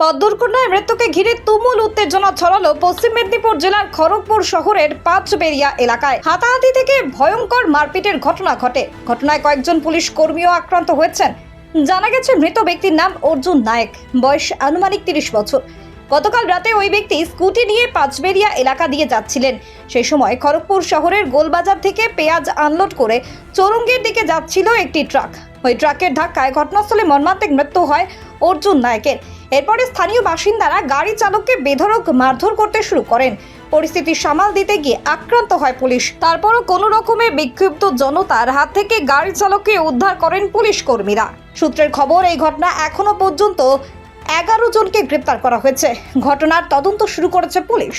দুর্ঘটনায় মৃত্যুকে ঘিরে তুমুল উত্তেজনা ছড়ালো পশ্চিম মেদিনীপুর জেলার খড়গপুর শহরের পাঁচবেরিয়া এলাকায়। হাতাহাতি থেকে ভয়ঙ্কর মারপিটের ঘটনা ঘটে। ঘটনায় কয়েকজন পুলিশ কর্মীও আক্রান্ত হয়েছেন। জানা গেছে, মৃত ব্যক্তির নাম অর্জুন নায়েক। বয়স আনুমানিক তিরিশ বছর। গতকাল রাতে ওই ব্যক্তি স্কুটি নিয়ে পাঁচবেরিয়া এলাকা দিয়ে যাচ্ছিলেন। সেই সময় খড়গপুর শহরের গোলবাজার থেকে পেঁয়াজ আনলোড করে চৌরঙ্গের দিকে যাচ্ছিল একটি ট্রাক। ওই ট্রাকের ধাক্কায় ঘটনাস্থলে মর্মান্তিক মৃত্যু হয় অর্জুন নায়কের। এরপরে স্থানীয় বাসিন্দারা গাড়ি চালককে বেধড়ক মারধর করতে শুরু করেন। পরিস্থিতি সামাল দিতে গিয়ে আক্রান্ত হয় পুলিশ। তারপরও কোনো রকমে বিক্ষিপ্ত জনতার হাত থেকে গাড়ি চালককে উদ্ধার করেন পুলিশ কর্মীরা। সূত্রের খবর, এই ঘটনা এখনও পর্যন্ত এগারো জনকে গ্রেপ্তার করা হয়েছে। ঘটনার তদন্ত শুরু করেছে পুলিশ।